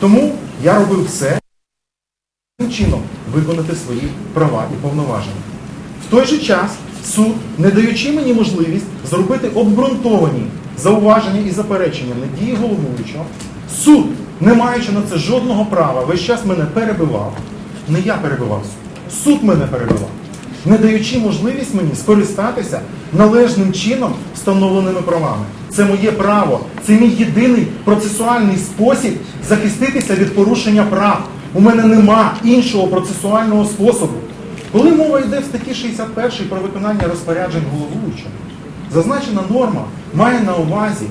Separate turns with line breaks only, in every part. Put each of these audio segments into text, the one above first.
Тому я робив все таким чином виконати свої права і повноваження. В той же час суд, не даючи мені можливість зробити обґрунтовані зауваження і заперечення на дії головуючого, суд, не маючи на це жодного права, весь час мене перебивав. Не я перебивав суд, суд мене перебивав, не даючи можливість мені скористатися належним чином встановленими правами. Це моє право, це мій єдиний процесуальний спосіб захиститися від порушення прав. У мене нема іншого процесуального способу. Коли мова йде в статті 61 про виконання розпоряджень головуючого, зазначена норма має на увазі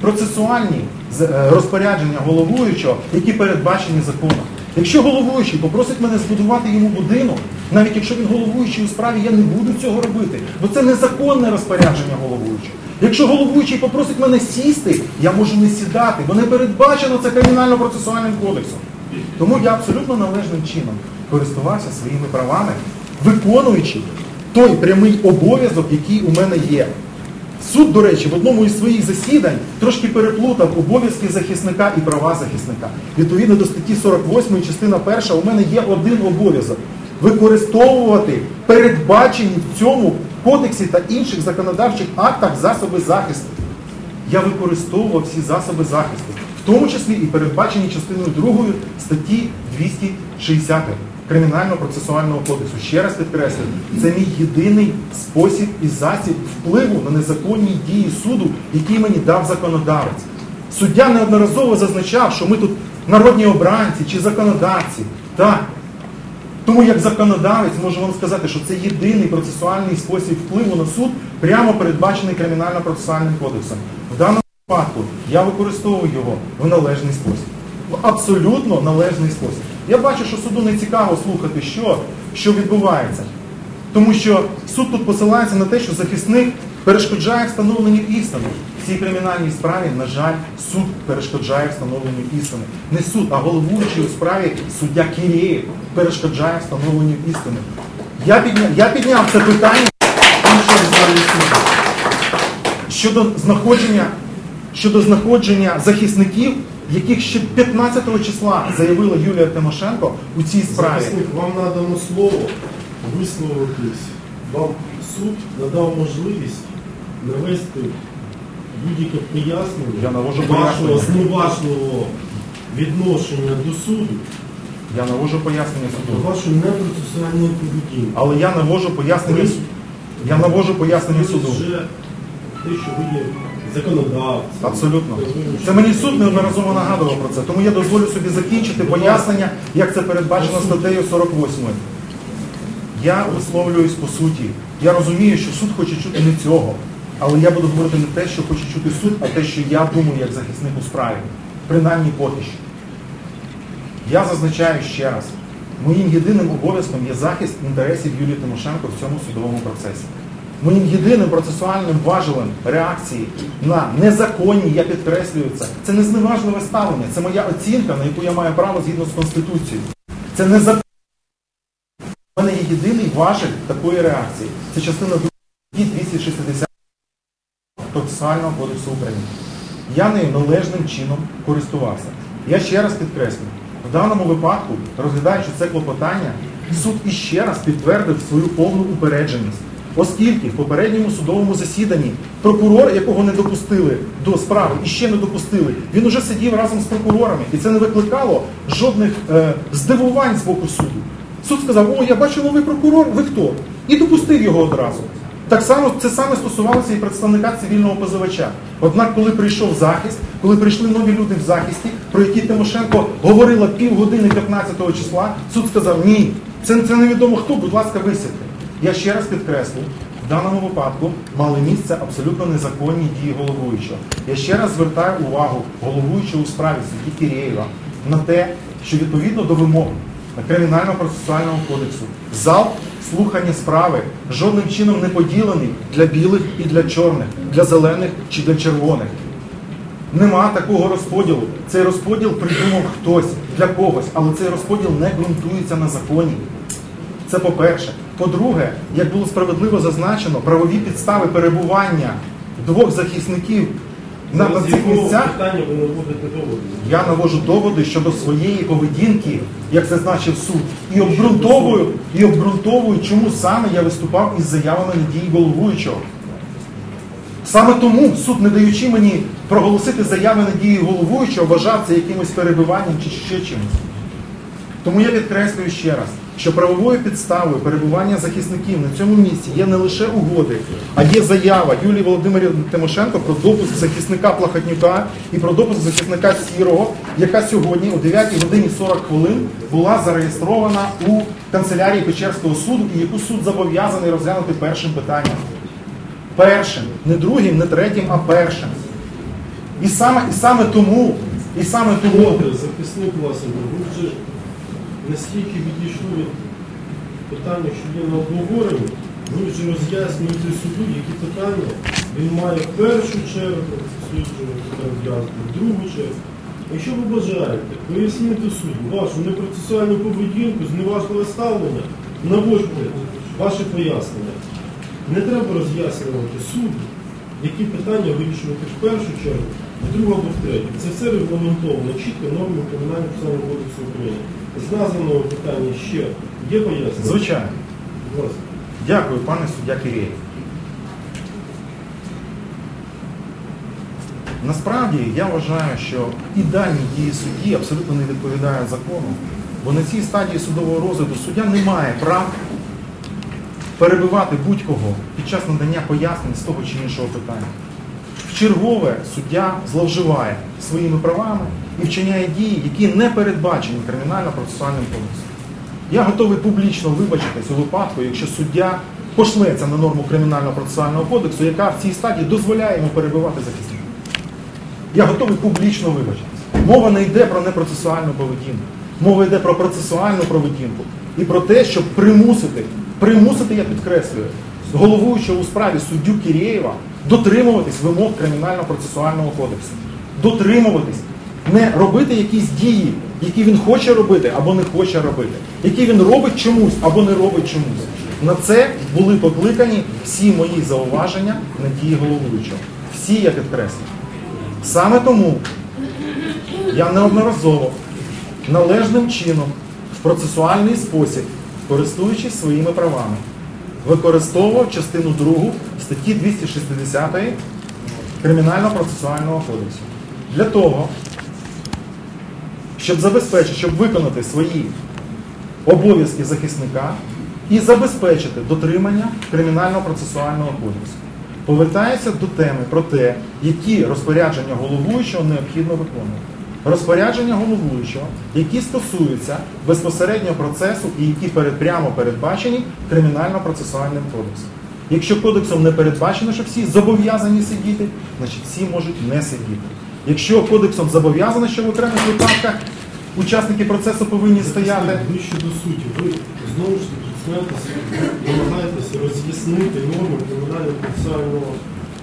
процесуальні е, розпорядження головуючого, які передбачені законом. Якщо головуючий попросить мене збудувати йому будинок, навіть якщо він головуючий у справі, я не буду цього робити, бо це незаконне розпорядження головуючого. Якщо головуючий попросить мене сісти, я можу не сідати, бо не передбачено це кримінально-процесуальним кодексом. Тому я абсолютно належним чином користувався своїми правами, виконуючи той прямий обов'язок, який у мене є. Суд, до речі, в одному із своїх засідань трошки переплутав обов'язки захисника і права захисника. Відповідно до статті 48 частина 1 у мене є один обов'язок використовувати передбачені в цьому кодексі та інших законодавчих актах засоби захисту. Я використовував всі засоби захисту, в тому числі і передбачені частиною 2 статті 260 Кримінально-процесуального кодексу. Ще раз підкреслюю, це мій єдиний спосіб і засіб впливу на незаконні дії суду, який мені дав законодавець. Суддя неодноразово зазначав, що ми тут народні обранці чи законодавці. Так, тому як законодавець можу вам сказати, що це єдиний процесуальний спосіб впливу на суд, прямо передбачений кримінально-процесуальним кодексом. В даному випадку я використовую його в належний спосіб. В абсолютно належний спосіб. Я бачу, що суду не цікаво слухати, що, що відбувається. Тому що суд тут посилається на те, що захисник перешкоджає встановленню істини. В цій кримінальній справі, на жаль, суд перешкоджає встановленню істини. Не суд, а головуючий у справі суддя Кірєєв перешкоджає встановленню істини. Я підняв, я підняв це питання іншого суду. Щодо знаходження, щодо знаходження захисників, яких ще 15 числа заявила Юлія Тимошенко у цій справі.
Захисник, вам надано слово висловитись. Вам суд надав можливість навести будь-яке пояснення
Я навожу
вашого
пояснення.
зневажливого відношення до суду
Я навожу пояснення
та
суду.
вашої непроцесуальної поведінки.
Але я навожу пояснення суду. Я навожу пояснення
Ви
суду.
вже те, що ви є законодавцем.
Абсолютно. Це мені суд неодноразово нагадував про це. Тому я дозволю собі закінчити пояснення, як це передбачено статтею 48. Я висловлююсь по суті. Я розумію, що суд хоче чути не цього. Але я буду говорити не те, що хоче чути суд, а те, що я думаю як захисник у справі. Принаймні поки що. Я зазначаю ще раз, моїм єдиним обов'язком є захист інтересів Юлії Тимошенко в цьому судовому процесі. Моїм єдиним процесуальним важелем реакції на незаконні, я підкреслюю це, це не зневажливе ставлення, це моя оцінка, на яку я маю право згідно з Конституцією. Це не закон. У мене є єдиний важель такої реакції. Це частина 2 260 процесуального кодексу України. Я нею належним чином користувався. Я ще раз підкреслюю, в даному випадку, розглядаючи це клопотання, суд іще раз підтвердив свою повну упередженість. Оскільки в попередньому судовому засіданні прокурор, якого не допустили до справи, і ще не допустили, він уже сидів разом з прокурорами, і це не викликало жодних е, здивувань з боку суду. Суд сказав, о, я бачу новий прокурор, ви хто? І допустив його одразу. Так само це саме стосувалося і представника цивільного позивача. Однак, коли прийшов захист, коли прийшли нові люди в захисті, про які Тимошенко говорила півгодини 15 числа, суд сказав, ні, це, це невідомо хто, будь ласка, висядьте. Я ще раз підкреслю, в даному випадку мали місце абсолютно незаконні дії головуючого. Я ще раз звертаю увагу головуючого у справі судді Кірєєва на те, що відповідно до вимог Кримінально-процесуального кодексу зал слухання справи жодним чином не поділений для білих і для чорних, для зелених чи для червоних. Нема такого розподілу. Цей розподіл придумав хтось для когось, але цей розподіл не ґрунтується на законі. Це по-перше. По-друге, як було справедливо зазначено, правові підстави перебування двох захисників на, цих
якого
місцях
питання ви наводите доводи?
я навожу доводи щодо своєї поведінки, як зазначив суд, і обґрунтовую, і обґрунтовую, чому саме я виступав із заявами на дії головуючого. Саме тому суд, не даючи мені проголосити заяви на дії головуючого, вважав це якимось перебиванням чи ще чимось. Тому я підкреслюю ще раз, що правовою підставою перебування захисників на цьому місці є не лише угоди, а є заява Юлії Володимирівни Тимошенко про допуск захисника Плахотнюка і про допуск захисника Сірого, яка сьогодні о 9 годині 40 хвилин була зареєстрована у канцелярії Печерського суду і яку суд зобов'язаний розглянути першим питанням. Першим, не другим, не третім, а першим. І саме, і саме тому, і саме тому.
Захисник власне, ви вже настільки відійшли від питання, що є на обговоренні, вже роз'яснюєте суду, які питання він має в першу чергу досліджувати в другу чергу. Якщо ви бажаєте пояснити суду вашу непроцесуальну поведінку, зневажливе ставлення, наводьте ваше пояснення. Не треба роз'яснювати суду, які питання вирішувати в першу чергу, в другу або в третю. Це все регламентовано чітко нормами Кримінального кодексу України. З названого питання ще є пояснення?
Звичайно.
Ласка.
Дякую, пане суддя Кирєєв. Насправді я вважаю, що і дані дії судді абсолютно не відповідають закону, бо на цій стадії судового розгляду суддя не має прав перебивати будь-кого під час надання пояснень з того чи іншого питання. Чергове суддя зловживає своїми правами і вчиняє дії, які не передбачені кримінально-процесуальним кодексом. Я готовий публічно вибачитись у випадку, якщо суддя пошлеться на норму кримінально-процесуального кодексу, яка в цій стадії дозволяє йому перебивати захисника. Я готовий публічно вибачитись. Мова не йде про непроцесуальну поведінку. Мова йде про процесуальну поведінку і про те, щоб примусити, примусити, я підкреслюю, головуючого у справі суддю Кірєєва дотримуватись вимог кримінально-процесуального кодексу. Дотримуватись, не робити якісь дії, які він хоче робити або не хоче робити, які він робить чомусь або не робить чомусь. На це були покликані всі мої зауваження на дії головуючого. Всі я підкреслюю. Саме тому я неодноразово належним чином в процесуальний спосіб, користуючись своїми правами, використовував частину 2 статті 260 Кримінально-процесуального кодексу. Для того, щоб забезпечити, щоб виконати свої обов'язки захисника і забезпечити дотримання кримінально-процесуального кодексу. Повертається до теми про те, які розпорядження головуючого необхідно виконувати. Розпорядження головуючого, які стосуються безпосередньо процесу і які перед, прямо передбачені кримінально-процесуальним кодексом. Якщо кодексом не передбачено, що всі зобов'язані сидіти, значить всі можуть не сидіти. Якщо кодексом зобов'язано, що в окремих випадках учасники процесу повинні стояти,
Ближче до суті, ви знову ж таки намагаєтеся роз'яснити норми кримінального процесуального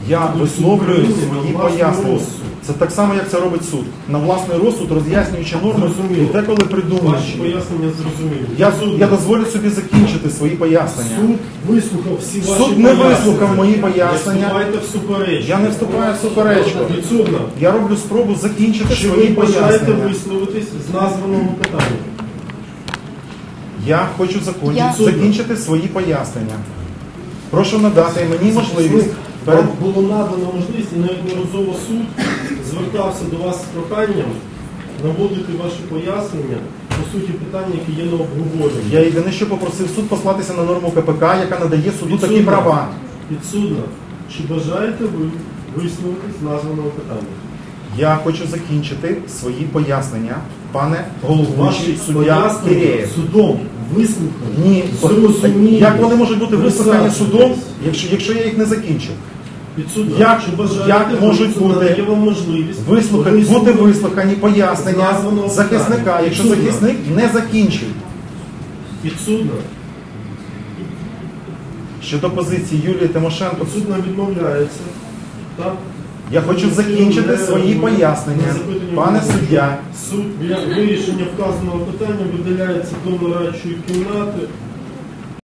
я висловлюю свої пояснення. Це так само, як це робить суд. На власний розсуд, роз'яснюючи норми,
Зрозуміло.
і деколи
Ваші
придумуючи.
пояснення зрозумілі.
Я,
Суд-
я дозволю собі закінчити свої пояснення.
Суд вислухав всі ваші
Суд не
пояснення.
вислухав мої пояснення.
Не вступайте в суперечку.
Я не вступаю в суперечку.
Підсудно,
Я роблю спробу закінчити
чи
свої
ви бажаєте
пояснення.
висловитись з названого питання?
Я хочу закончити,
Я-
закінчити свої пояснення. Прошу надати мені можливість перед
було надано можливість і неодноразово суд звертався до вас з проханням наводити ваші пояснення по суті питання, які є на обговоренні.
я єдине, що попросив суд послатися на норму КПК, яка надає суду такі
Підсудно.
права.
Підсудно, чи бажаєте ви висловитись з названого питання?
Я хочу закінчити свої пояснення, пане головуючий
Ваші
суддя
пояснення
Кирєєв.
судом вислухані.
Ні, як вони можуть бути вислухані судом, якщо, якщо я їх не закінчив?
Підсудно,
Як-
чи бажаєте
як
ви,
можуть бути
надає вам можливість
Вислухані, бути вислухані пояснення
Названого
захисника,
питання.
якщо
Підсудно.
захисник не закінчив.
Підсудно.
Щодо позиції Юлії Тимошенко,
Підсудно відмовляється. Так?
Я хочу закінчити свої пояснення. Пане суддя,
Суд для вирішення вказаного питання видаляється до нарадчої кімнати